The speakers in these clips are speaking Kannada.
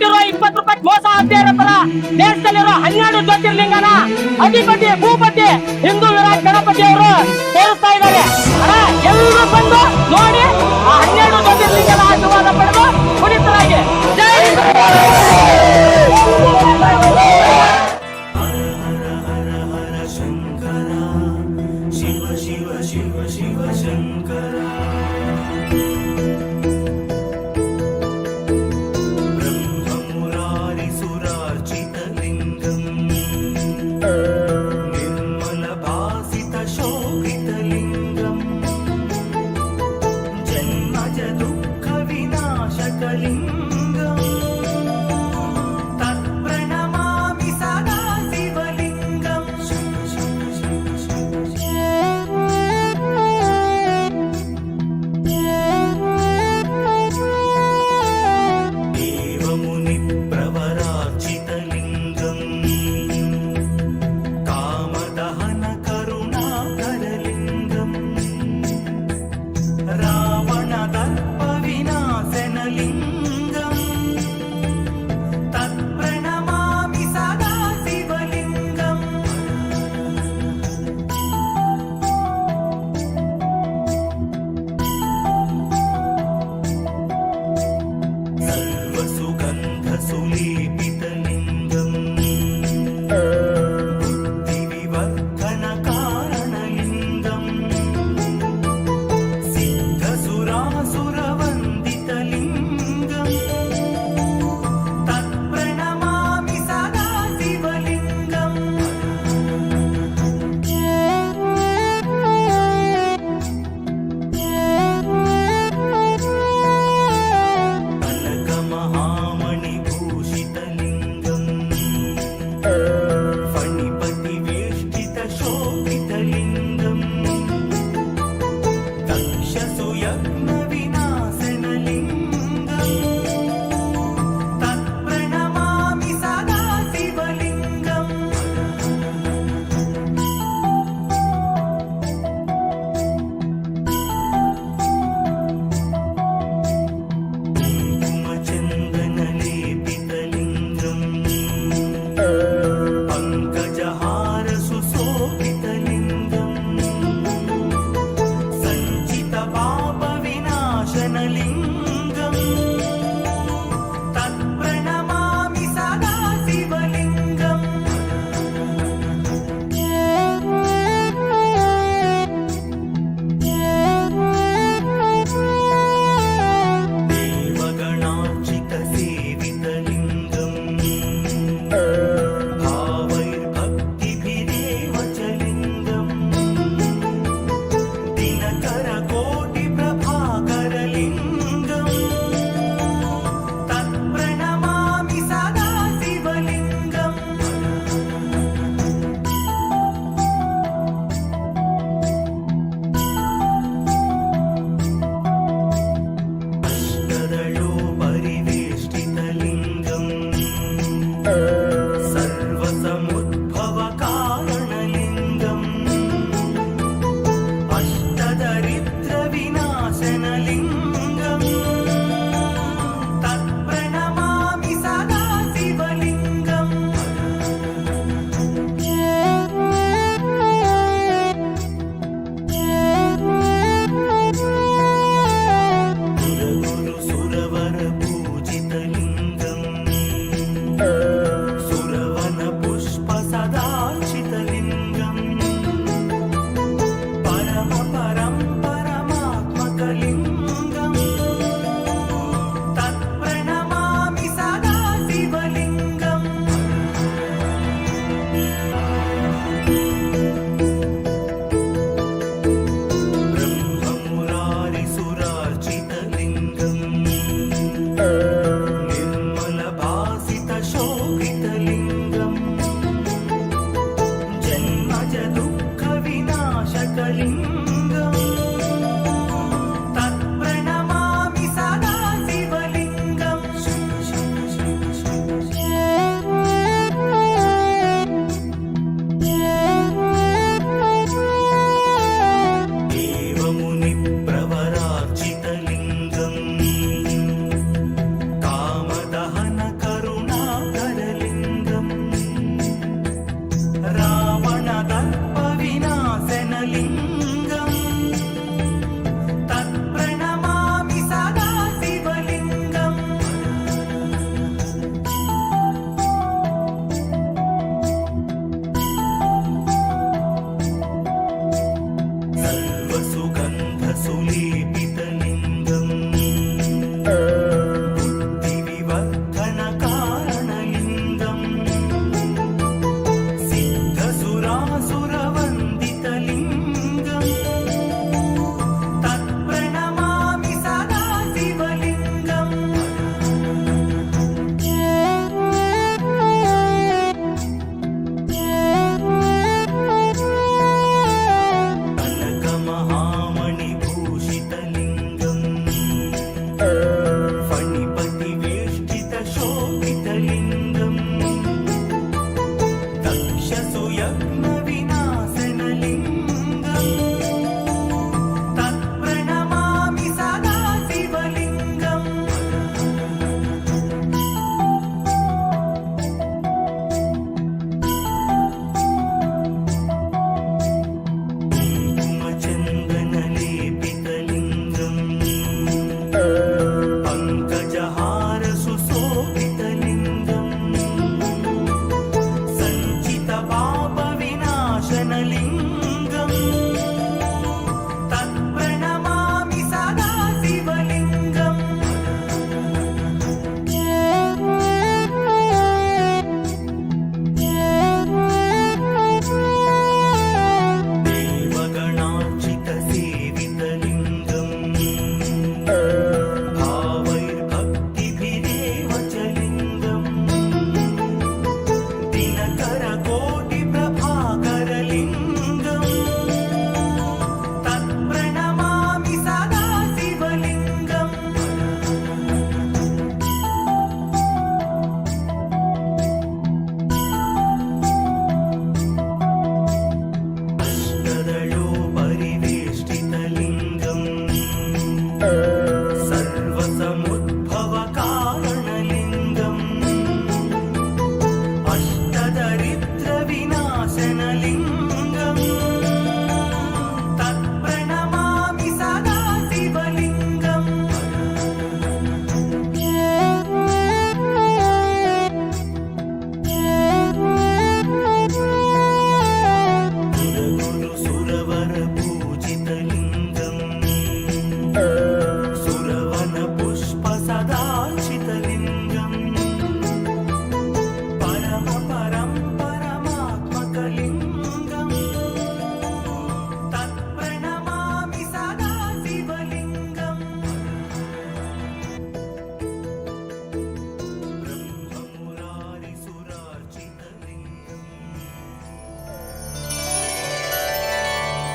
ಕೊಟ್ಟಿರೋ ಇಪ್ಪತ್ತು ರೂಪಾಯಿ ಮೋಸ ಆಗ್ತಾ ಇರತ್ತಲ್ಲ ದೇಶದಲ್ಲಿರೋ ಹನ್ನೆರಡು ಜ್ಯೋತಿರ್ಲಿಂಗನ ಅಧಿಪತಿ ಭೂಪತಿ ಹಿಂದೂ ವಿರಾಟ್ ಗಣಪತಿ ಅವರು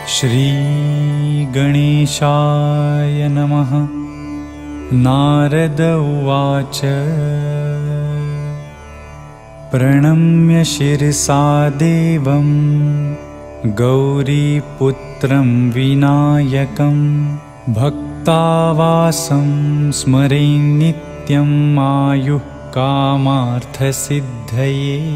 श्रीगणेशाय नमः। नारद उवाच। प्रणम्य शिरसा देवं। गौरीपुत्रं विनायकं। भक्तावासं स्मरे नित्यम् आयुः कामार्थसिद्धये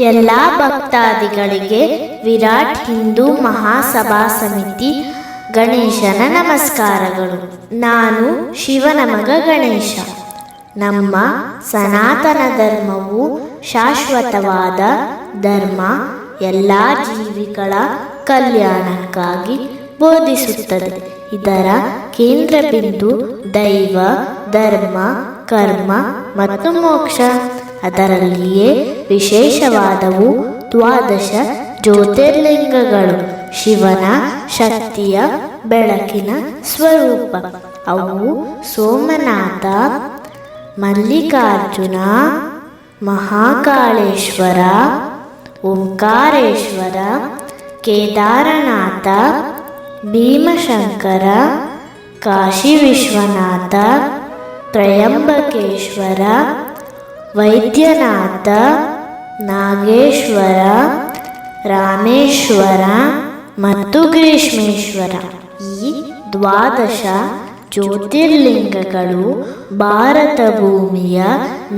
ಎಲ್ಲ ಭಕ್ತಾದಿಗಳಿಗೆ ವಿರಾಟ್ ಹಿಂದೂ ಮಹಾಸಭಾ ಸಮಿತಿ ಗಣೇಶನ ನಮಸ್ಕಾರಗಳು. ನಾನು ಶಿವನ ಮಗ ಗಣೇಶ. ನಮ್ಮ ಸನಾತನ ಧರ್ಮವು ಶಾಶ್ವತವಾದ ಧರ್ಮ ಎಲ್ಲ ಜೀವಿಗಳ ಕಲ್ಯಾಣಕ್ಕಾಗಿ ಬೋಧಿಸುತ್ತದೆ. ಇದರ ಕೇಂದ್ರ ಬಿಂದು ದೈವ, ಧರ್ಮ, ಕರ್ಮ ಮತ್ತು ಮೋಕ್ಷ. ಅದರಲ್ಲಿಯೇ ವಿಶೇಷವಾದವು ದ್ವಾದಶ ಜ್ಯೋತಿರ್ಲಿಂಗಗಳು, ಶಿವನ ಶಕ್ತಿಯ ಬೆಳಕಿನ ಸ್ವರೂಪ. ಅವು ಸೋಮನಾಥ, ಮಲ್ಲಿಕಾರ್ಜುನ, ಮಹಾಕಾಳೇಶ್ವರ, ಓಂಕಾರೇಶ್ವರ, ಕೇದಾರನಾಥ, ಭೀಮಶಂಕರ, ಕಾಶಿ ವಿಶ್ವನಾಥ, ತ್ರಯಂಬಕೇಶ್ವರ ವೈದ್ಯನಾಥ ನಾಗೇಶ್ವರ, ರಾಮೇಶ್ವರ ಮತ್ತು ಗ್ರೀಷ್ಮೇಶ್ವರ. ಈ ದ್ವಾದಶ ಜ್ಯೋತಿರ್ಲಿಂಗಗಳು ಭಾರತ ಭೂಮಿಯ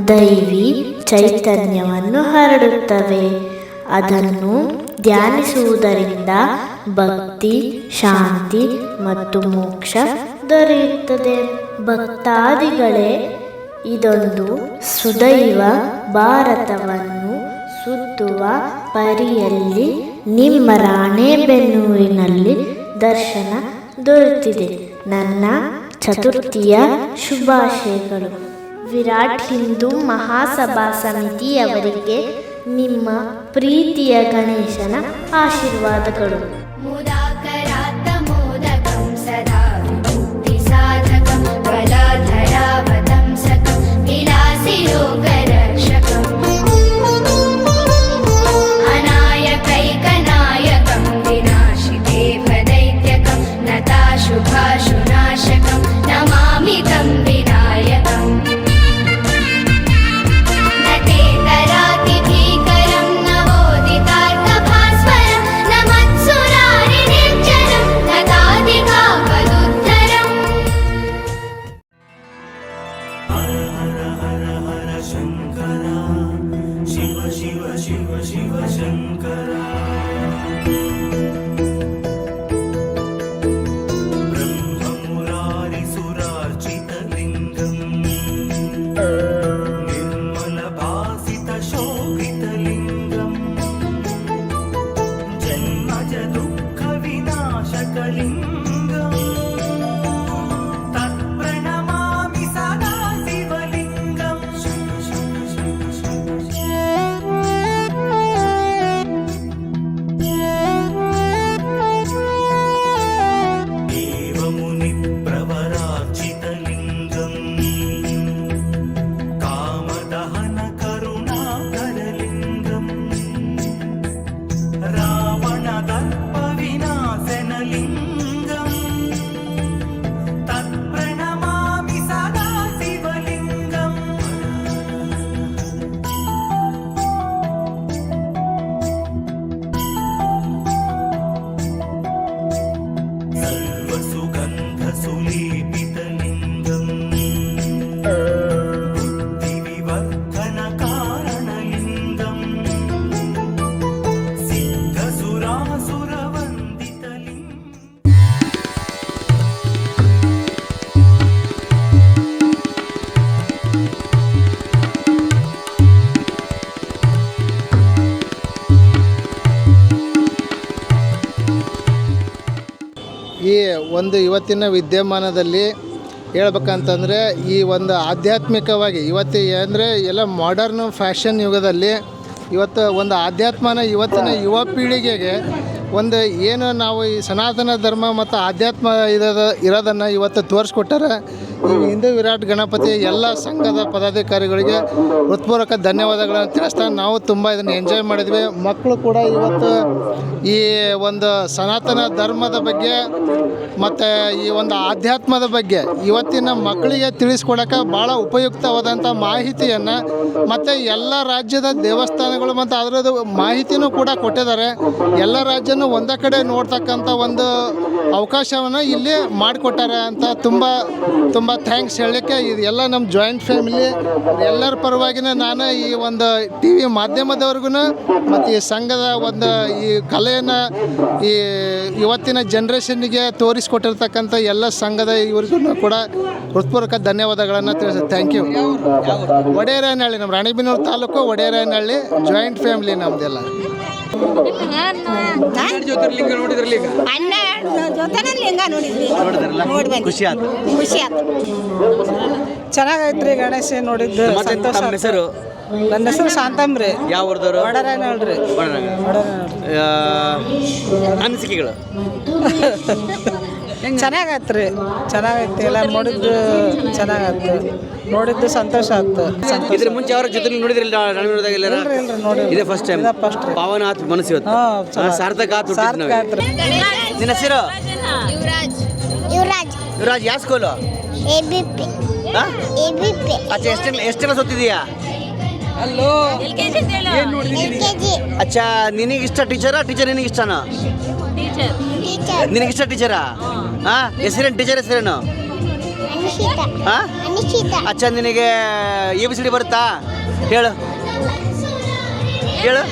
ದೈವಿ ಚೈತನ್ಯವನ್ನು ಹರಡುತ್ತವೆ. ಅದನ್ನು ಧ್ಯಾನಿಸುವುದರಿಂದ ಭಕ್ತಿ, ಶಾಂತಿ ಮತ್ತು ಮೋಕ್ಷ ದೊರೆಯುತ್ತದೆ. ಭಕ್ತಾದಿಗಳೇ ಇದೊಂದು ಸುದೈವ ಭಾರತವನ್ನು ಸುತ್ತುವ ಪರಿಯಲ್ಲಿ ನಿಮ್ಮ ರಾಣೆಬೆನ್ನೂರಿನಲ್ಲಿ ದರ್ಶನ ದೊರೆತಿದೆ. ನನ್ನ ಚತುರ್ಥಿಯ ಶುಭಾಶಯಗಳು. ವಿರಾಟ್ ಹಿಂದೂ ಮಹಾಸಭಾ ಸಮಿತಿಯವರಿಗೆ ನಿಮ್ಮ ಪ್ರೀತಿಯ ಗಣೇಶನ ಆಶೀರ್ವಾದಗಳು. शिव शिव शिव शिव शङ्करा Bye. ಇವತ್ತಿನ ವಿದ್ಯಮಾನದಲ್ಲಿ ಹೇಳ್ಬೇಕಂತಂದರೆ ಈ ಒಂದು ಆಧ್ಯಾತ್ಮಿಕವಾಗಿ ಇವತ್ತು ಅಂದರೆ ಎಲ್ಲ ಮಾಡರ್ನ್ ಫ್ಯಾಷನ್ ಯುಗದಲ್ಲಿ ಇವತ್ತು ಒಂದು ಆಧ್ಯಾತ್ಮನ ಇವತ್ತಿನ ಯುವ ಪೀಳಿಗೆಗೆ ಒಂದು ಏನು ನಾವು ಈ ಸನಾತನ ಧರ್ಮ ಮತ್ತು ಆಧ್ಯಾತ್ಮ ಇರೋದ ಇರೋದನ್ನು ಇವತ್ತು ತೋರಿಸ್ಕೊಟ್ಟಾರೆ. ಹಿಂದೂ ವಿರಾಟ್ ಗಣಪತಿ ಎಲ್ಲ ಸಂಘದ ಪದಾಧಿಕಾರಿಗಳಿಗೆ ಹೃತ್ಪೂರ್ವಕ ಧನ್ಯವಾದಗಳನ್ನು ತಿಳಿಸ್ತಾ ನಾವು ತುಂಬ ಇದನ್ನು ಎಂಜಾಯ್ ಮಾಡಿದ್ವಿ. ಮಕ್ಕಳು ಕೂಡ ಇವತ್ತು ಈ ಒಂದು ಸನಾತನ ಧರ್ಮದ ಬಗ್ಗೆ ಮತ್ತು ಈ ಒಂದು ಆಧ್ಯಾತ್ಮದ ಬಗ್ಗೆ ಇವತ್ತಿನ ಮಕ್ಕಳಿಗೆ ತಿಳಿಸ್ಕೊಡೋಕೆ ಭಾಳ ಉಪಯುಕ್ತವಾದಂಥ ಮಾಹಿತಿಯನ್ನು ಮತ್ತು ಎಲ್ಲ ರಾಜ್ಯದ ದೇವಸ್ಥಾನಗಳು ಮತ್ತು ಅದರದ್ದು ಮಾಹಿತಿನೂ ಕೂಡ ಕೊಟ್ಟಿದ್ದಾರೆ. ಎಲ್ಲ ರಾಜ್ಯನೂ ಒಂದೇ ಕಡೆ ನೋಡ್ತಕ್ಕಂಥ ಒಂದು ಅವಕಾಶವನ್ನು ಇಲ್ಲಿ ಮಾಡಿಕೊಟ್ಟಾರೆ ಅಂತ ತುಂಬ ತುಂಬ ಥ್ಯಾಂಕ್ಸ್ ಹೇಳಲಿಕ್ಕೆ. ಇದೆಲ್ಲ ಎಲ್ಲ ನಮ್ಮ ಜಾಯಿಂಟ್ ಫ್ಯಾಮಿಲಿ ಎಲ್ಲರ ಪರವಾಗಿನ ನಾನು ಈ ಒಂದು ಟಿ ವಿ ಮಾಧ್ಯಮದವ್ರಿಗೂ ಮತ್ತು ಈ ಸಂಘದ ಒಂದು ಈ ಕಲೆಯನ್ನು ಈ ಇವತ್ತಿನ ಜನ್ರೇಷನ್ನಿಗೆ ತೋರಿಸ್ಕೊಟ್ಟಿರ್ತಕ್ಕಂಥ ಎಲ್ಲ ಸಂಘದ ಇವ್ರಿಗೂ ಕೂಡ ಹೃತ್ಪೂರ್ವಕ ಧನ್ಯವಾದಗಳನ್ನು ತಿಳಿಸ್ತೇನೆ ಥ್ಯಾಂಕ್ ಯು ಒಡೆಯರನಹಳ್ಳಿ ನಮ್ಮ ರಾಣಿಬೆನ್ನೂರು ತಾಲೂಕು ಒಡೆಯರನಹಳ್ಳಿ ಜಾಯಿಂಟ್ ಫ್ಯಾಮಿಲಿ ನಮ್ಮದೆಲ್ಲ ಜ್ಯೋತಿರ್ಲಿಂಗ ನೋಡಿದ್ರಲ್ಲ ಈಗ? ಹನ್ನೆರಡು ಜೊತೆನಲ್ಲಿ ಲಿಂಗ ನೋಡಿದ್ವಿ. ನೋಡಿ ಬಂದ್ವಿ. ಖುಷಿ ಆಯ್ತು ಖುಷಿ ಆಯ್ತು ಚೆನ್ನಾಗೈತ್ರಿ ಗಣೇಶ ನೋಡಿದ್ದು ಮತ್ತೆ ಸಂತೋಷ ತಮ್ಮ ಆಯ್ತು. ಹೆಸರು? ನನ್ನ ಹೆಸರು ಶಾಂತಮ್ರಿ ಯಾವ ಊರ್ದವರು? ಹೇಳ್ರಿ ಅನಿಸಿಕೆಗಳು ಚೆನ್ನಾಗೈತ್ರಿ ಚೆನ್ನಾಗೈತಿ ಎಲ್ಲ ನೋಡಿದ್ದು ಚೆನ್ನಾಗೈತೆ ನೋಡಿದ್ದು ಸಂತೋಷ ಆಯ್ತು ಇದ್ರ ಮುಂಚೆ ಅವರ ಜೊತೆ ನೋಡಿದ್ರಲ್ಲ ರಣವೀರದಾಗ ಎಲ್ಲಾರ? ಇದೇ ಫಸ್ಟ್ ಟೈಮ್ ಫಸ್ಟ್ ಪಾವನ ಆತು ಮನಸ್ಸು ಇವತ್ತು. ಸಾರ್ಥಕ ಆತು ಸಾರ್ಥಕ ನಿನ್ನ ಹೆಸರು? ಯುವರಾಜ್. ಯುವರಾಜ್. ಯಾವ school A B P. A B P. ಅಚ್ಚ ಎಷ್ಟು ಕ್ಲಾಸ್ ಸುತ್ತಿದೀಯಾ ಎಲ್ ಕೆ ಜಿ. ಅಚ್ಚಾ ನಿನಗೆ ಇಷ್ಟ ಟೀಚರಾ ಟೀಚರ್ ನಿನಗೆ ಇಷ್ಟನಾ? ಟೀಚರ್. ನಿನಗೆ ಇಷ್ಟ ಟೀಚರಾ? ಹಾ ಹೆಸರೇನು ಟೀಚರ್ ಹೆಸರೇನು? ಅಚ್ಚ ಹಾ? ಅನಿಶಿತ ಅಚ್ಚಾ ನಿನಗೆ ಎ ಬಿ ಸಿ ಡಿ ಬರುತ್ತಾ? ಹೇಳು. ಹೇಳು.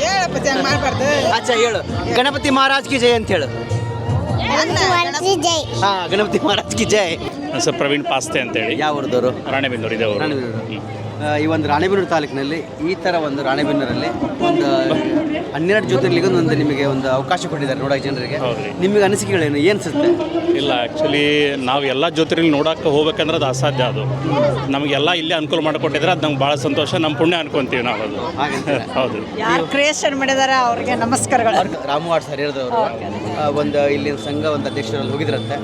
ಅಚ್ಚ ಹೇಳು. ಗಣಪತಿ ಮಹಾರಾಜ್ ಕಿ ಜೈ ಅಂತ ಹೇಳು. ಹಾ ಗಣಪತಿ ಮಹಾರಾಜ್ ಕಿ ಜೈ. ಸರ್ ಪ್ರವೀಣ್ ಪಾಸ್ತೆ ಅಂತೇಳಿ ಯಾವ ಊರದವರು? ರಾಣೆಬೆನ್ನೂರು ಇದೆ ಅವರು ಈ ಒಂದು ರಾಣೆಬೆನ್ನೂರು ತಾಲೂಕಿನಲ್ಲಿ ಈ ಥರ ಒಂದು ರಾಣೆಬೆನ್ನೂರಲ್ಲಿ ಒಂದು ಹನ್ನೆರಡು ಜ್ಯೋತಿರ್ಲಿಗೊಂದು ಒಂದು ನಿಮಗೆ ಒಂದು ಅವಕಾಶ ಕೊಟ್ಟಿದ್ದಾರೆ ನೋಡೋಕೆ ಜನರಿಗೆ. ನಿಮಗೆ ಅನಿಸಿಕೆಗಳೇನು ಏನು ಅನಿಸುತ್ತೆ? ಇಲ್ಲ ಆ್ಯಕ್ಚುಲಿ ನಾವು ಎಲ್ಲ ಜ್ಯೋತಿರ್ಲಿ ನೋಡಕ್ಕೆ ಹೋಗ್ಬೇಕಂದ್ರೆ ಅದು ಅಸಾಧ್ಯ ಅದು. ನಮಗೆಲ್ಲ ಇಲ್ಲೇ ಅನುಕೂಲ ಮಾಡಿಕೊಟ್ಟಿದ್ರೆ ಅದು ನಮ್ಗೆ ಭಾಳ ಸಂತೋಷ ನಮ್ಮ ಪುಣ್ಯ ಅನ್ಕೊಂತೀವಿ ನಾವು ಅದು? ಹೌದು. ಯಾರು ಕ್ರಿಯೇಷನ್ ಮಾಡಿದಾರೆ ಅವ್ರಿಗೆ ನಮಸ್ಕಾರಗಳು. ರಾಮು ಸರ್ ಹೇಳಿದವರು ಒಂದು ಇಲ್ಲಿ ಸಂಘ ಒಂದು ಅಧ್ಯಕ್ಷರಲ್ಲಿ ಹೋಗಿದ್ರಂತೆ.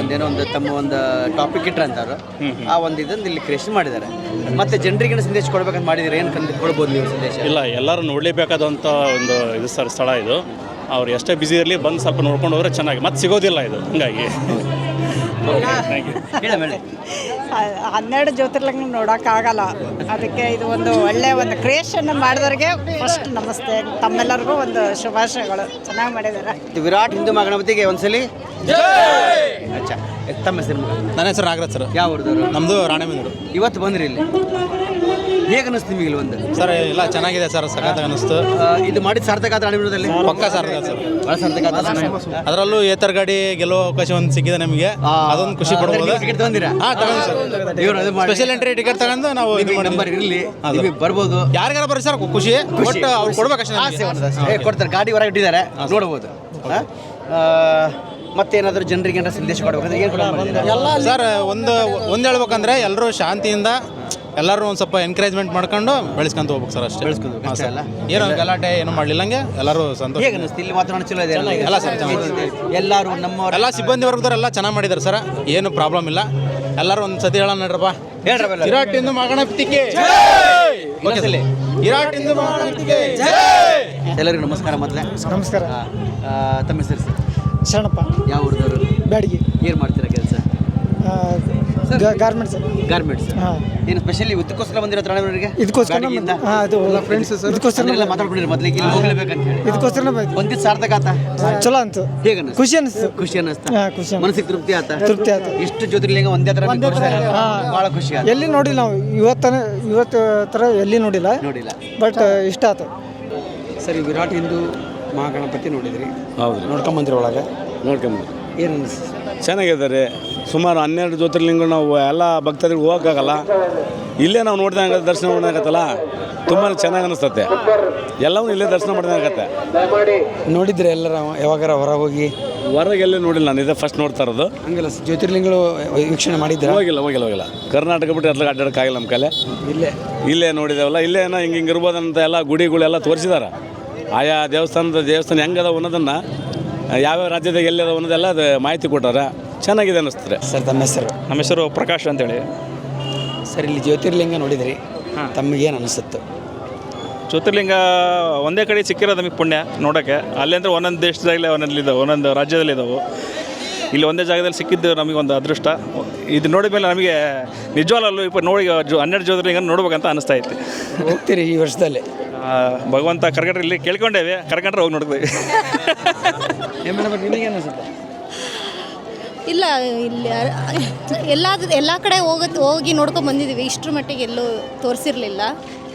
ಒಂದೇನೋ ಒಂದು ತಮ್ಮ ಒಂದು ಟಾಪಿಕ್ ಇಟ್ರಂತ ಅವರು. ಆ ಒಂದು ಇದನ್ನು ಇಲ್ಲಿ ಕ್ರಿಯೇಷನ್ ಮಾಡಿದ್ದಾರೆ. ಮತ್ತೆ ಜನರಿಗೆ ಸಂದೇಶ ಕೊಡ್ಬೇಕಂತ ಮಾಡಿದ್ರೆ ಏನು ಕಂಡು ಕೊಡ್ಬೋದು ನೀವು ಸಂದೇಶ? ಇಲ್ಲ ಎಲ್ಲರೂ ನೋಡಲೇಬೇಕಾದಂಥ ಒಂದು ಇದು ಸರ್ ಸ್ಥಳ ಇದು. ಅವ್ರು ಎಷ್ಟೇ ಬ್ಯುಸಿ ಇರಲಿ ಬಂದು ಸ್ವಲ್ಪ ನೋಡ್ಕೊಂಡು ಹೋದ್ರೆ ಚೆನ್ನಾಗಿ. ಮತ್ತೆ ಸಿಗೋದಿಲ್ಲ ಇದು ಹಂಗಾಗಿ. ಹನ್ನೆರಡು ಜ್ಯೋತಿರ್ಲಿಂಗ ನೋಡೋಕ್ಕಾಗಲ್ಲ. ಅದಕ್ಕೆ ಇದು ಒಂದು ಒಳ್ಳೆ ಒಂದು ಕ್ರಿಯೇಷನ್ ಮಾಡಿದವ್ರಿಗೆ ಫಸ್ಟ್ ನಮಸ್ತೆ. ತಮ್ಮೆಲ್ಲರಿಗೂ ಒಂದು ಶುಭಾಶಯಗಳು. ಚೆನ್ನಾಗಿ ಮಾಡಿದ್ದಾರೆ? ಇದು ವಿರಾಟ್ ಹಿಂದೂ ಮಗಣಪತಿಗೆ ಒಂದ್ಸಲಿ. ಅಚ್ಚಾ ತಮ್ಮ ಹೆಸರು? ನನ್ನ ಹೆಸರು ನಾಗರಾಜ್ ಸರ್. ಯಾವ ಹುಡುಗರು ನಮ್ಮದು ರಾಣೆಬೆನ್ನೂರು. ಇವತ್ತು ಬಂದ್ರಿ ಇಲ್ಲಿ? ಹೇಗೆ ಅನಿಸ್ತು ನಿಮಗೆ ಇಲ್ಲಿ ಒಂದು ಸರ್ ಎಲ್ಲ ಚೆನ್ನಾಗಿದೆ ಸರ್ ಸಖತ್ ಅನಿಸ್ತು ಇದು ಮಾಡಿದ ಸಾರ್ಥಕ ಆತ ರಾಣಿಬೆನ್ನೂರಲ್ಲಿ ಪಕ್ಕ ಸಾರ್ಥಕ ಸರ್. ಬಹಳ ಸಾರ್ಥಕ ಆತ ಅದರಲ್ಲೂ ಏತರ ಗಾಡಿ ಗೆಲ್ಲುವ ಅವಕಾಶ ಒಂದು ಸಿಕ್ಕಿದೆ ನಮಗೆ. ಅದೊಂದು ಖುಷಿ ಪಡ್ಬೋದು. ಟಿಕೆಟ್ ತಗೊಂಡಿರಾ? ಹಾಂ ತಗೊಂಡು ಸರ್. ಇವ್ರು ಅದು ಮಾಡಿ. ಸ್ಪೆಷಲ್ ಎಂಟ್ರಿ ಟಿಕೆಟ್ ತಗೊಂಡು ನಾವು ಇದು ಮಾಡಿ ನಂಬರ್ ಇರಲಿ. ನಿಮಗೆ ಬರ್ಬೋದು. ಯಾರಿಗಾರ ಬರ್ರಿ ಸರ್ ಖುಷಿ. ಬಟ್ ಅವ್ರು ಕೊಡ್ಬೇಕಷ್ಟೇ ಆಸೆ ನಮ್ಗೆ. ಒಂದು ಅಷ್ಟೇ. ಏ, ಕೊಡ್ತಾರೆ. ಗಾಡಿ ಹೊರಗೆ ಇಟ್ಟಿದ್ದಾರೆ. ನೋಡ್ಬೋದು. ಹಾ? ಆ, ಮತ್ತೇನಾದರೂ ಜನರಿಗೆ ಏನಾದ್ರು ಸಂದೇಶ ಕೊಡಬೇಕಂದ್ರೆ ಏನು ಕೊಡೋದು ಸರ್ ಒಂದು ಒಂದು ಹೇಳ್ಬೇಕಂದ್ರೆ ಎಲ್ಲರೂ ಶಾಂತಿಯಿಂದ ಎಲ್ಲರೂ ಒಂದು ಸ್ವಲ್ಪ ಎನ್ಕರೇಜ್ಮೆಂಟ್ ಮಾಡ್ಕೊಂಡು ಬೆಳೆಸ್ಕೊಂತ ಹೋಗ್ಬೇಕು ಸರ್ ಅಷ್ಟೇ. ಬೆಳೆಸ್ಕೊಂಡು ಹಾಂ, ಸರ್. ಏನು ಗಲಾಟೆ ಏನು ಮಾಡಲಿಲ್ಲಂಗೆ ಎಲ್ಲರೂ ಸಂತೋಷ. ಹೇಗೆ ಇಲ್ಲಿ ವಾತಾವರಣ ಚಲೋ ಇದೆ ಅಲ್ಲ? ಎಲ್ಲ ಸರ್ ಚೆನ್ನಾಗಿದೆ. ಎಲ್ಲರೂ ನಮ್ಮವರ ಎಲ್ಲ ಸಿಬ್ಬಂದಿ ವರ್ಗದವ್ರು ಎಲ್ಲ ಚೆನ್ನಾಗಿ ಮಾಡಿದ್ದಾರೆ ಸರ್ ಏನು ಪ್ರಾಬ್ಲಮ್ ಇಲ್ಲ. ಎಲ್ಲರೂ ಒಂದು ಸತಿ ಹೇಳೋಣ ನಡ್ರಪ್ಪ. ಹೇಳ್ರಪ್ಪ ವಿರಾಟ್ ಇಂದು ಮಗಣಪತಿಗೆ ಓಕೆ ಸರ್ ವಿರಾಟ್ ಇಂದು ಮಗಣಪತಿಗೆ ಎಲ್ಲರಿಗೂ ನಮಸ್ಕಾರ ಮೊದಲೇ. ನಮಸ್ಕಾರ. ತಮ್ಮ ಹೆಸರು ಸರ್ ಶರಣಪ್ಪ. ಯಾವ ಊರಿದವರು? ಬ್ಯಾಡಗಿ. ಏನು ಮಾಡ್ತೀರಾ ಕೆಲಸ? ಗಾರ್ಮೆಂಟ್ಸ್ ಗಾರ್ಮೆಂಟ್ಸ್ ಹಾಂ. ಏನು ಸ್ಪೆಷಲಿ ಇದಕ್ಕೋಸ್ಕರ ಬಂದಿರೋ ತ್ರಾಣವರಿಗೆ ಇದಕ್ಕೋಸ್ಕರ? ಹಾಂ ಅದು ಫ್ರೆಂಡ್ಸ್ ಇದಕ್ಕೋಸ್ಕರ ಎಲ್ಲ ಮಾತಾಡ್ಕೊಂಡಿರಿ ಮೊದಲಿಗೆ ಇಲ್ಲಿ ಹೋಗ್ಲೇಬೇಕಂತ ಹೇಳಿ. ಇದಕ್ಕೋಸ್ಕರ ಒಂದಿದ್ದು ಸಾರ್ಥಕ ಆತ? ಚಲೋ ಅಂತ. ಹೇಗೆ ಅನಿಸ್ತು ಖುಷಿ ಅನಿಸ್ತು ಖುಷಿ ಅನ್ನಿಸ್ತಾ? ಹಾಂ ಖುಷಿ. ಮನಸ್ಸಿಗೆ ತೃಪ್ತಿ ಆತ? ತೃಪ್ತಿ ಆಯ್ತು ಎಷ್ಟು ಜ್ಯೋತಿರ್ಲಿಂಗ ಒಂದೇ ತರ ಒಂದೇ ಥರ, ಹಾಂ. ಭಾಳ ಖುಷಿ ಆತ. ಎಲ್ಲಿ ನೋಡಿಲ್ಲ ನಾವು ಇವತ್ತನ ಇವತ್ತು ಥರ ಎಲ್ಲಿ ನೋಡಿಲ್ಲ. ನೋಡಿಲ್ಲ. ಬಟ್ ಇಷ್ಟ ಆಯ್ತು ಸರಿ ವಿರಾಟ್ ಹಿಂದೂ ಮಹಾಗಣಪತಿ ನೋಡಿದ್ರಿ. ಹೌದು. ನೋಡ್ಕೊಂಬಂದ್ರಿ ಒಳಗೆ? ನೋಡ್ಕೊಂಬಂದ್ರಿ ಏನು ಅನಿಸ್ತು ಚೆನ್ನಾಗಿದ್ದಾರೆ. ಸುಮಾರು ಹನ್ನೆರಡು ಜ್ಯೋತಿರ್ಲಿಂಗಗಳು ನಾವು ಎಲ್ಲ ಭಕ್ತರಿಗೆ ಹೋಗೋಕ್ಕಾಗಲ್ಲ. ಇಲ್ಲೇ ನಾವು ನೋಡ್ದಂಗೆ ದರ್ಶನ ಮಾಡಿದಾಗತ್ತಲ್ಲ ತುಂಬಾ ಚೆನ್ನಾಗಿ ಅನಿಸ್ತತೆ ಎಲ್ಲವೂ ಇಲ್ಲೇ ದರ್ಶನ ಮಾಡಿದಾಗತ್ತೆ ನೋಡಿದ್ರೆ ಎಲ್ಲರ ಯಾವಾಗಾರ ಹೊರ ಹೋಗಿ ಹೊರಗೆ ಎಲ್ಲೇ ನೋಡಿಲ್ಲ ನಾನು ಇದೇ ಫಸ್ಟ್ ನೋಡ್ತಾ ಇರೋದು. ಹಂಗಿಲ್ಲ ಜ್ಯೋತಿರ್ಲಿಂಗಗಳು ವೀಕ್ಷಣೆ ಮಾಡಿದ್ರೆ ಹೋಗಿಲ್ಲ ಹೋಗಿಲ್ಲ ಹೋಗಿಲ್ಲ. ಕರ್ನಾಟಕ ಬಿಟ್ಟು ಎಲ್ಲ ಅಡ್ಡಾಡಕ್ಕಾಗಿಲ್ಲ ನಮ್ಮ ಕಲೆ. ಇಲ್ಲೇ? ಇಲ್ಲೇ ನೋಡಿದೇವಲ್ಲ ಇಲ್ಲೇ ಏನೋ ಹಿಂಗೆ ಹಿಂಗೆ ಇರ್ಬೋದಂತ ಎಲ್ಲ ಗುಡಿಗಳೆಲ್ಲ ತೋರಿಸಿದಾರೆ. ಆಯಾ ದೇವಸ್ಥಾನದ ದೇವಸ್ಥಾನ ಹೆಂಗದ ಅನ್ನೋದನ್ನು ಯಾವ್ಯಾವ ರಾಜ್ಯದಾಗ ಎಲ್ಲಿದೆ ಅನ್ನೋದೆಲ್ಲ ಅದು ಮಾಹಿತಿ ಕೊಟ್ಟಾರ. ಚೆನ್ನಾಗಿದೆ ಅನ್ನಿಸ್ತದೆ. ಸರ್ ತಮ್ಮ ಹೆಸರು? ನಮ್ಮ ಹೆಸರು ಪ್ರಕಾಶ್ ಅಂತೇಳಿ. ಸರ್ ಇಲ್ಲಿ ಜ್ಯೋತಿರ್ಲಿಂಗ ನೋಡಿದ್ರಿ. ತಮಗೇನು ಅನಿಸುತ್ತೆ? ಜ್ಯೋತಿರ್ಲಿಂಗ ಒಂದೇ ಕಡೆ ಸಿಕ್ಕಿರೋದು ನಮಗೆ ಪುಣ್ಯ ನೋಡೋಕ್ಕೆ. ಅಲ್ಲಿ ಅಂದರೆ ಒಂದೊಂದು ದೇಶದಾಗಲೇ ಒಂದೊಂದು ಇದಾವೆ ಒಂದೊಂದು ರಾಜ್ಯದಲ್ಲಿ ಇದಾವೆ. ಇಲ್ಲಿ ಒಂದೇ ಜಾಗದಲ್ಲಿ ಸಿಕ್ಕಿದ್ದು ನಮಗೆ ಒಂದು ಅದೃಷ್ಟ. ಇದು ನೋಡಿದ ಮೇಲೆ ನಮಗೆ ನಿಜವಾಗಲ್ಲೂ ಇಪ್ಪ ನೋಡಿ ಜೊ- ಹನ್ನೆರಡು ಜ್ಯೋತಿರ್ಲಿಂಗ ನೋಡ್ಬೇಕಂತ ಅನಿಸ್ತಾ ಇತ್ತು ಹೋಗ್ತೀರಿ ಈ ವರ್ಷದಲ್ಲಿ. ಆ, ಭಗವಂತ ಕರ್ಕಟ್ರೆ ಇಲ್ಲಿ ಕೇಳ್ಕೊಂಡೇವೆ. ಕರ್ಕಂಡ್ರೆ ಹೋಗಿ ನೋಡ್ತೀವಿ ನಿಮಗೇನು ಅನಿಸುತ್ತೆ ಇಲ್ಲ ಇಲ್ಲಿ ಎಲ್ಲ ಎಲ್ಲ ಕಡೆ ಹೋಗೋದು ಹೋಗಿ ನೋಡ್ಕೊಂಡು ಬಂದಿದ್ದೀವಿ ಇಷ್ಟರ ಮಟ್ಟಿಗೆ ಎಲ್ಲೂ ತೋರಿಸಿರಲಿಲ್ಲ.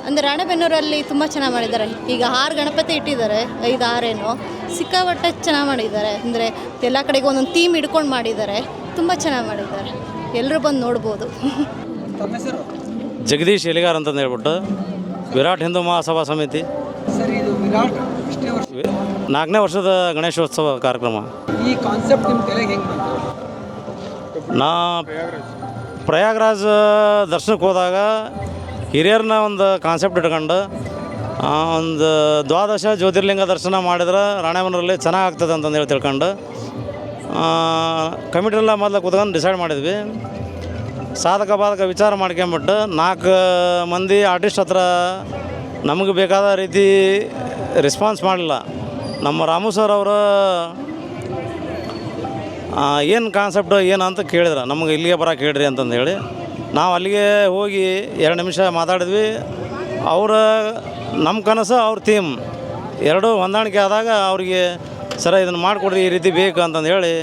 ಅಂದರೆ ರಾಣೆಬೆನ್ನೂರಲ್ಲಿ ತುಂಬ ಚೆನ್ನಾಗಿ ಮಾಡಿದ್ದಾರೆ. ಈಗ ಆರು ಗಣಪತಿ ಇಟ್ಟಿದ್ದಾರೆ ಐದು ಆರೇನೋ ಸಿಕ್ಕಾಪಟ್ಟೆ ಚೆನ್ನಾಗಿ ಮಾಡಿದ್ದಾರೆ. ಅಂದರೆ ಎಲ್ಲ ಕಡೆಗೆ ಒಂದೊಂದು ಥೀಮ್ ಇಟ್ಕೊಂಡು ಮಾಡಿದ್ದಾರೆ. ತುಂಬ ಚೆನ್ನಾಗಿ ಮಾಡಿದ್ದಾರೆ. ಎಲ್ಲರೂ ಬಂದು ನೋಡ್ಬೋದು. ಜಗದೀಶ್ ಎಲಿಗಾರ್ ಅಂತಂದು ಹೇಳ್ಬಿಟ್ಟು. ವಿರಾಟ್ ಹಿಂದೂ ಮಹಾಸಭಾ ಸಮಿತಿ. ಸರ್ ಇದು ವಿರಾಟ್ ಇಷ್ಟೇ ನಾಲ್ಕನೇ ವರ್ಷದ ಗಣೇಶೋತ್ಸವ ಕಾರ್ಯಕ್ರಮ. ಈ ಕಾನ್ಸೆಪ್ಟ್ ನಿಮ್ಮ ತಲೆಗೆ ಹೆಂಗೆ ನಾ ಪ್ರಯಾಗ್ರಾಜ್ ದರ್ಶನಕ್ಕೆ ಹೋದಾಗ ಹಿರಿಯರನ್ನ ಒಂದು ಕಾನ್ಸೆಪ್ಟ್ ಇಟ್ಕೊಂಡು ಆ, ಒಂದು ದ್ವಾದಶ ಜ್ಯೋತಿರ್ಲಿಂಗ ದರ್ಶನ ಮಾಡಿದ್ರೆ ರಾಣೆಬೆನ್ನೂರಲ್ಲಿ ಚೆನ್ನಾಗಿ ಆಗ್ತದೆ ಅಂತಂದು ಹೇಳಿ ತಿಳ್ಕೊಂಡು ಕಮಿಟಿಯೆಲ್ಲ ಮೊದಲು ಕೂತ್ಕೊಂಡು ಡಿಸೈಡ್ ಮಾಡಿದ್ವಿ. ಸಾಧಕ ಬಾಧಕ ವಿಚಾರ ಮಾಡ್ಕೊಂಬಿಟ್ಟು ನಾಲ್ಕು ಮಂದಿ ಆರ್ಟಿಸ್ಟ್ ಹತ್ರ ನಮಗೆ ಬೇಕಾದ ರೀತಿ ರೆಸ್ಪಾನ್ಸ್ ಮಾಡಲಿಲ್ಲ ನಮ್ಮ ರಾಮು ಸರ್ ಅವರು ಏನು ಕಾನ್ಸೆಪ್ಟು ಏನು ಅಂತ ಕೇಳಿದ್ರು. ನಮಗೆ ಇಲ್ಲಿಗೆ ಬರೋಕೆ ಹೇಳ್ರಿ ಅಂತಂದು ಹೇಳಿ. ನಾವು ಅಲ್ಲಿಗೆ ಹೋಗಿ ಎರಡು ನಿಮಿಷ ಮಾತಾಡಿದ್ವಿ. ಅವರ ನಮ್ಮ ಕನಸು ಅವ್ರ ಥೀಮ್ ಎರಡೂ ಹೊಂದಾಣಿಕೆ ಆದಾಗ ಅವರಿಗೆ, ಸರ, ಇದನ್ನು ಮಾಡಿಕೊಡ್ರಿ, ಈ ರೀತಿ ಬೇಕು ಅಂತಂದು ಹೇಳಿ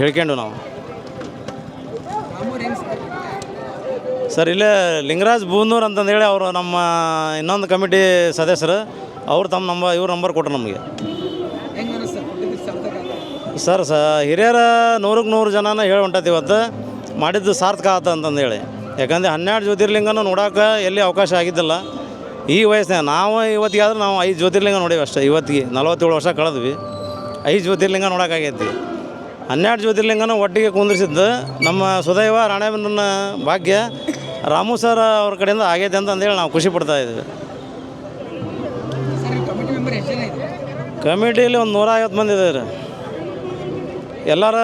ಹೇಳ್ಕೊಂಡು ನಾವು. ಸರ್, ಇಲ್ಲೇ ಲಿಂಗರಾಜ್ ಬೂನೂರ್ ಅಂತಂದು ಹೇಳಿ ಅವರು ನಮ್ಮ ಇನ್ನೊಂದು ಕಮಿಟಿ ಸದಸ್ಯರು. ಅವ್ರು ತಮ್ಮ ನಂಬರ್ ಇವ್ರ ನಂಬರ್ ಕೊಟ್ಟರು ನಮಗೆ? ಸರ್, ಸ, ಹಿರಿಯರ ನೂರಕ್ಕೆ ನೂರು ಜನನ ಹೇಳಿ ಹೊಂಟತಿ ಇವತ್ತು. ಮಾಡಿದ್ದು ಸಾರ್ಥಕ ಆತ ಅಂತಂದು ಹೇಳಿ ಯಾಕಂದರೆ ಹನ್ನೆರಡು ಜ್ಯೋತಿರ್ಲಿಂಗನೂ ನೋಡೋಕೆ ಎಲ್ಲಿ ಅವಕಾಶ ಆಗಿದ್ದಿಲ್ಲ. ಈ ವಯಸ್ಸಿನ ನಾವು ಇವತ್ತಿಗೆ ಆದ್ರೆ ನಾವು ಐದು ಜ್ಯೋತಿರ್ಲಿಂಗ ನೋಡೀವಿ ಅಷ್ಟೇ, ಇವತ್ತಿಗೆ ನಲವತ್ತೇಳು ವರ್ಷ ಕಳೆದ್ವಿ. ಐದು ಜ್ಯೋತಿರ್ಲಿಂಗ ನೋಡೋಕ್ಕಾಗೈತಿ ಹನ್ನೆರಡು ಜ್ಯೋತಿರ್ಲಿಂಗನ ಒಟ್ಟಿಗೆ ಕುಂದಿರಿಸಿದ್ದು ನಮ್ಮ ಸುದೈವ ರಾಣೇಬನ ಭಾಗ್ಯ. ರಾಮು ಸರ್ ಅವ್ರ ಕಡೆಯಿಂದ ಆಗೈತೆ ಅಂತ ಅಂದೇಳಿ ನಾವು ಖುಷಿ ಪಡ್ತಾ ಇದ್ದೀವಿ. ಕಮಿಟಿಯಲ್ಲಿ ಒಂದು ನೂರ ಐವತ್ತು ಮಂದಿ ಇದ್ದಾರೆ ಎಲ್ಲರ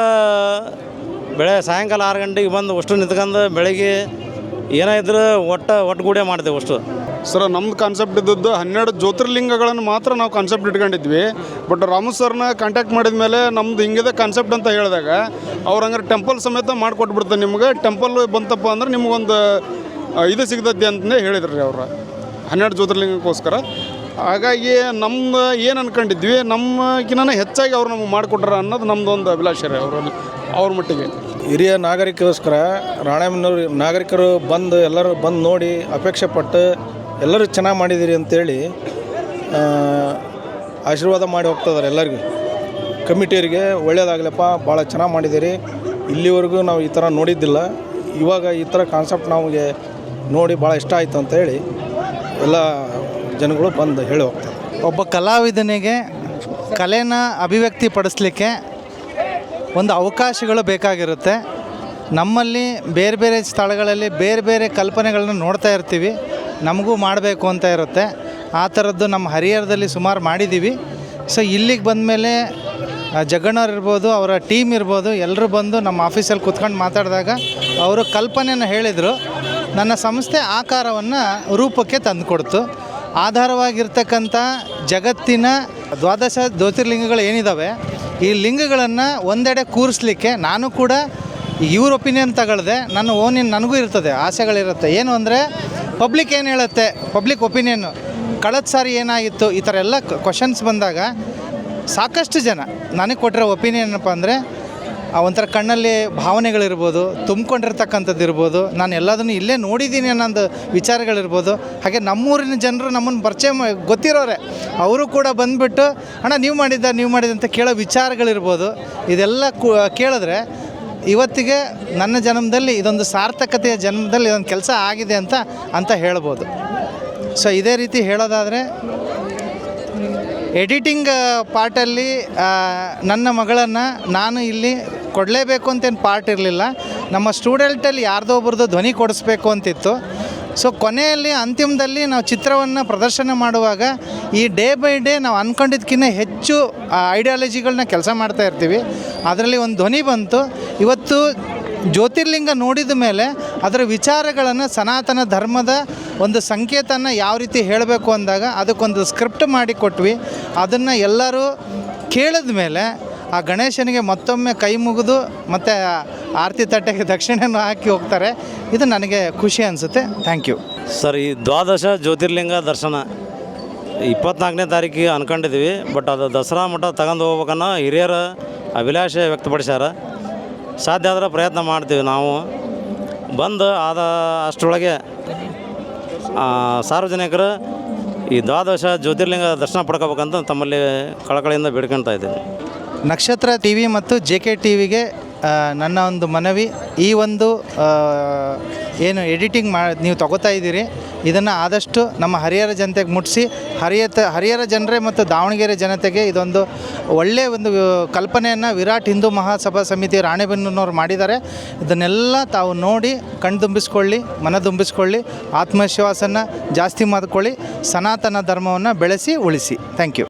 ಬೆಳೆ ಸಾಯಂಕಾಲ ಆರು ಗಂಟೆಗೆ ಬಂದು ಅಷ್ಟು ನಿಂತ್ಕೊಂಡು ಬೆಳಗ್ಗೆ ಏನೇ ಇದ್ರೆ ಒಟ್ಟು ಒಟ್ಟುಗೂಡೆ ಮಾಡ್ತೇವೆ ಅಷ್ಟು. ಸರ್, ನಮ್ದು ಕಾನ್ಸೆಪ್ಟ್ ಇದ್ದದ್ದು ಹನ್ನೆರಡು ಜ್ಯೋತಿರ್ಲಿಂಗಗಳನ್ನು ಮಾತ್ರ ನಾವು ಕಾನ್ಸೆಪ್ಟ್ ಇಟ್ಕೊಂಡಿದ್ವಿ. ಬಟ್ ರಾಮು ಸರ್ನ ಕಾಂಟ್ಯಾಕ್ಟ್ ಮಾಡಿದ ಮೇಲೆ ನಮ್ದು ಹಿಂಗಿದೆ ಕಾನ್ಸೆಪ್ಟ್ ಅಂತ ಹೇಳಿದಾಗ, ಅವ್ರು ಹಂಗಾರೆ ಟೆಂಪಲ್ ಸಮೇತ ಮಾಡಿಕೊಟ್ಬಿಡ್ತಾರೆ ನಿಮ್ಗೆ. ಟೆಂಪಲ್ ಬಂತಪ್ಪ ಅಂದ್ರೆ ನಿಮಗೊಂದು ಇದು ಸಿಗ್ತೈತಿ ಅಂತಲೇ ಹೇಳಿದ್ರು ರೀ ಅವ್ರು. ಹನ್ನೆರಡು ಜ್ಯೋತಿರ್ಲಿಂಗಕ್ಕೋಸ್ಕರ. ಹಾಗಾಗಿ ನಮ್ಮ ಏನು ಅನ್ಕೊಂಡಿದ್ವಿ ನಮ್ಮಕಿನ ಹೆಚ್ಚಾಗಿ ಅವ್ರು ನಮಗೆ ಮಾಡಿಕೊಟ್ರ ಅನ್ನೋದು ನಮ್ಮದು ಒಂದು ಅಭಿಲಾಷೆ ರೀ ಅವರಲ್ಲಿ, ಅವ್ರ ಮಟ್ಟಿಗೆ. ಹಿರಿಯ ನಾಗರಿಕಗೋಸ್ಕರ ರಾಣೆಬೆನ್ನೂರು ನಾಗರಿಕರು ಬಂದು ಎಲ್ಲರೂ ಬಂದು ನೋಡಿ ಅಪೇಕ್ಷೆ ಪಟ್ಟು ಎಲ್ಲರೂ ಚೆನ್ನಾಗಿ ಮಾಡಿದ್ದೀರಿ ಅಂತೇಳಿ ಆಶೀರ್ವಾದ ಮಾಡಿ ಹೋಗ್ತಿದ್ದಾರೆ ಎಲ್ಲರಿಗೂ. ಕಮಿಟಿಯರಿಗೆ ಒಳ್ಳೇದಾಗಲಪ್ಪ, ಭಾಳ ಚೆನ್ನಾಗಿ ಮಾಡಿದ್ದೀರಿ. ಇಲ್ಲಿವರೆಗೂ ನಾವು ಈ ಥರ ನೋಡಿದ್ದಿಲ್ಲ. ಇವಾಗ ಈ ಥರ ಕಾನ್ಸೆಪ್ಟ್ ನಮಗೆ ನೋಡಿ ಭಾಳ ಇಷ್ಟ ಆಯಿತು ಅಂತೇಳಿ ಎಲ್ಲ ಜನಗಳು ಬಂದು ಹೇಳಿ ಹೋಗ್ತಾರೆ. ಒಬ್ಬ ಕಲಾವಿದನಿಗೆ ಕಲೆನ ಅಭಿವ್ಯಕ್ತಿ ಪಡಿಸ್ಲಿಕ್ಕೆ ಒಂದು ಅವಕಾಶಗಳು ಬೇಕಾಗಿರುತ್ತೆ. ನಮ್ಮಲ್ಲಿ ಬೇರೆ ಬೇರೆ ಸ್ಥಳಗಳಲ್ಲಿ ಬೇರೆ ಬೇರೆ ಕಲ್ಪನೆಗಳನ್ನ ನೋಡ್ತಾ ಇರ್ತೀವಿ. ನಮಗೂ ಮಾಡಬೇಕು ಅಂತ ಇರುತ್ತೆ. ಆ ಥರದ್ದು ನಮ್ಮ ಹರಿಹರದಲ್ಲಿ ಸುಮಾರು ಮಾಡಿದ್ದೀವಿ. ಸೊ ಇಲ್ಲಿಗೆ ಬಂದಮೇಲೆ ಜಗಣ್ಣವ್ರು ಇರ್ಬೋದು, ಅವರ ಟೀಮ್ ಇರ್ಬೋದು, ಎಲ್ಲರೂ ಬಂದು ನಮ್ಮ ಆಫೀಸಲ್ಲಿ ಕುತ್ಕೊಂಡು ಮಾತಾಡಿದಾಗ ಅವರು ಕಲ್ಪನೆಯನ್ನು ಹೇಳಿದರು. ನನ್ನ ಸಂಸ್ಥೆ ಆಕಾರವನ್ನು ರೂಪಕ್ಕೆ ತಂದುಕೊಡ್ತು. ಆಧಾರವಾಗಿರ್ತಕ್ಕಂಥ ಜಗತ್ತಿನ ದ್ವಾದಶ ಜ್ಯೋತಿರ್ಲಿಂಗಗಳು ಏನಿದ್ದಾವೆ ಈ ಲಿಂಗಗಳನ್ನು ಒಂದೆಡೆ ಕೂರಿಸ್ಲಿಕ್ಕೆ ನಾನು ಕೂಡ ಇವ್ರ ಒಪಿನಿಯನ್ ತಗೊಳ್ದೆ, ನನ್ನ ಓನಿನ ನನಗೂ ಇರ್ತದೆ, ಆಸೆಗಳಿರುತ್ತೆ. ಏನು ಅಂದರೆ ಪಬ್ಲಿಕ್ ಏನು ಹೇಳುತ್ತೆ? ಪಬ್ಲಿಕ್ ಒಪಿನಿಯನ್ನು ಕಳೆದ ಸಾರಿ ಏನಾಗಿತ್ತು? ಈ ಥರ ಎಲ್ಲ ಕ್ವಶನ್ಸ್ ಬಂದಾಗ ಸಾಕಷ್ಟು ಜನ ನನಗೆ ಕೊಟ್ಟಿರೋ ಒಪಿನಿಯನ್ ಏನಪ್ಪ ಅಂದರೆ ಒಂಥರ ಕಣ್ಣಲ್ಲಿ ಭಾವನೆಗಳಿರ್ಬೋದು, ತುಂಬಿಕೊಂಡಿರ್ತಕ್ಕಂಥದ್ದು ಇರ್ಬೋದು, ನಾನು ಎಲ್ಲದನ್ನು ಇಲ್ಲೇ ನೋಡಿದ್ದೀನಿ ಅನ್ನೋದು ವಿಚಾರಗಳಿರ್ಬೋದು, ಹಾಗೆ ನಮ್ಮೂರಿನ ಜನರು ನಮ್ಮನ್ನು ಪರಿಚಯ ಗೊತ್ತಿರೋರೆ. ಅವರು ಕೂಡ ಬಂದುಬಿಟ್ಟು, ಅಣ್ಣ, ನೀವು ಮಾಡಿದ್ದ, ನೀವು ಮಾಡಿದಂತ ಕೇಳೋ ವಿಚಾರಗಳಿರ್ಬೋದು. ಇದೆಲ್ಲ ಕೇಳಿದ್ರೆ ಇವತ್ತಿಗೆ ನನ್ನ ಜನ್ಮದಲ್ಲಿ ಇದೊಂದು ಸಾರ್ಥಕತೆಯ ಜನ್ಮದಲ್ಲಿ ಇದೊಂದು ಕೆಲಸ ಆಗಿದೆ ಅಂತ ಅಂತ ಹೇಳ್ಬೋದು. ಸೊ ಇದೇ ರೀತಿ ಹೇಳೋದಾದರೆ, ಎಡಿಟಿಂಗ್ ಪಾರ್ಟಲ್ಲಿ ನನ್ನ ಮಗಳನ್ನು ನಾನು ಇಲ್ಲಿ ಕೊಡಲೇಬೇಕು ಅಂತೇನು ಪಾರ್ಟ್ ಇರಲಿಲ್ಲ. ನಮ್ಮ ಸ್ಟೂಡೆಂಟಲ್ಲಿ ಯಾರ್ದೋ ಒಬ್ರದ್ದು ಧ್ವನಿ ಕೊಡಿಸ್ಬೇಕು ಅಂತಿತ್ತು. ಸೊ ಕೊನೆಯಲ್ಲಿ, ಅಂತಿಮದಲ್ಲಿ ನಾವು ಚಿತ್ರವನ್ನು ಪ್ರದರ್ಶನ ಮಾಡುವಾಗ ಈ ಡೇ ಬೈ ಡೇ ನಾವು ಅಂದ್ಕೊಂಡಿದ್ದಕ್ಕಿಂತ ಹೆಚ್ಚು ಐಡಿಯಾಲಜಿಗಳನ್ನ ಕೆಲಸ ಮಾಡ್ತಾ ಇರ್ತೀವಿ. ಅದರಲ್ಲಿ ಒಂದು ಧ್ವನಿ ಬಂತು. ಇವತ್ತು ಜ್ಯೋತಿರ್ಲಿಂಗ ನೋಡಿದ ಮೇಲೆ ಅದರ ವಿಚಾರಗಳನ್ನು ಸನಾತನ ಧರ್ಮದ ಒಂದು ಸಂಕೇತನ ಯಾವ ರೀತಿ ಹೇಳಬೇಕು ಅಂದಾಗ ಅದಕ್ಕೊಂದು ಸ್ಕ್ರಿಪ್ಟ್ ಮಾಡಿ ಕೊಟ್ವಿ. ಅದನ್ನು ಎಲ್ಲರೂ ಕೇಳಿದ ಮೇಲೆ ಆ ಗಣೇಶನಿಗೆ ಮತ್ತೊಮ್ಮೆ ಕೈ ಮುಗಿದು ಮತ್ತು ಆರತಿ ತಟ್ಟೆಗೆ ದಕ್ಷಿಣೆಯನ್ನು ಹಾಕಿ ಹೋಗ್ತಾರೆ. ಇದು ನನಗೆ ಖುಷಿ ಅನಿಸುತ್ತೆ. ಥ್ಯಾಂಕ್ ಯು ಸರ್ ಈ ದ್ವಾದಶ ಜ್ಯೋತಿರ್ಲಿಂಗ ದರ್ಶನ ಇಪ್ಪತ್ನಾಲ್ಕನೇ ತಾರೀಕಿಗೆ ಅನ್ಕೊಂಡಿದ್ವಿ ಬಟ್ ಅದು ದಸರಾ ಮಠ ತಗೊಂಡು ಹೋಗ್ಬೇಕನ್ನೋ ಹಿರಿಯರ ಅಭಿಲಾಷೆ ವ್ಯಕ್ತಪಡಿಸ್ಯಾರ. ಸಾಧ್ಯ ಆದ್ರೆ ಪ್ರಯತ್ನ ಮಾಡ್ತೀವಿ ನಾವು. ಬಂದು ಆದ ಅಷ್ಟರೊಳಗೆ ಸಾರ್ವಜನಿಕರು ಈ ದ್ವಾದಶ ಜ್ಯೋತಿರ್ಲಿಂಗ ದರ್ಶನ ಪಡ್ಕೋಬೇಕಂತ ತಮ್ಮಲ್ಲಿ ಕಳಕಳಿಯಿಂದ ಬೇಡ್ಕೊಳ್ತಾ ಇದ್ದೀನಿ. ನಕ್ಷತ್ರ ಟಿ ವಿ ಮತ್ತು ಜೆ ಕೆ ಟಿ ವಿಗೆ ನನ್ನ ಒಂದು ಮನವಿ. ಈ ಒಂದು ಏನು ಎಡಿಟಿಂಗ್ ಮಾ, ನೀವು ತಗೋತಾ ಇದ್ದೀರಿ. ಇದನ್ನು ಆದಷ್ಟು ನಮ್ಮ ಹರಿಹರ ಜನತೆಗೆ ಮುಟ್ಟಿಸಿ ಹರಿಯತ, ಹರಿಹರ ಜನರೇ ಮತ್ತು ದಾವಣಗೆರೆ ಜನತೆಗೆ ಇದೊಂದು ಒಳ್ಳೆಯ ಒಂದು ಕಲ್ಪನೆಯನ್ನು ವಿರಾಟ್ ಹಿಂದೂ ಮಹಾಸಭಾ ಸಮಿತಿ ರಾಣೆಬೆನ್ನೂರು ಮಾಡಿದ್ದಾರೆ. ಇದನ್ನೆಲ್ಲ ತಾವು ನೋಡಿ ಕಣ್ದುಂಬಿಸ್ಕೊಳ್ಳಿ ಮನದುಂಬಿಸ್ಕೊಳ್ಳಿ ಆತ್ಮವಿಶ್ವಾಸನ ಜಾಸ್ತಿ ಮಾಡ್ಕೊಳ್ಳಿ, ಸನಾತನ ಧರ್ಮವನ್ನು ಬೆಳೆಸಿ ಉಳಿಸಿ. Thank you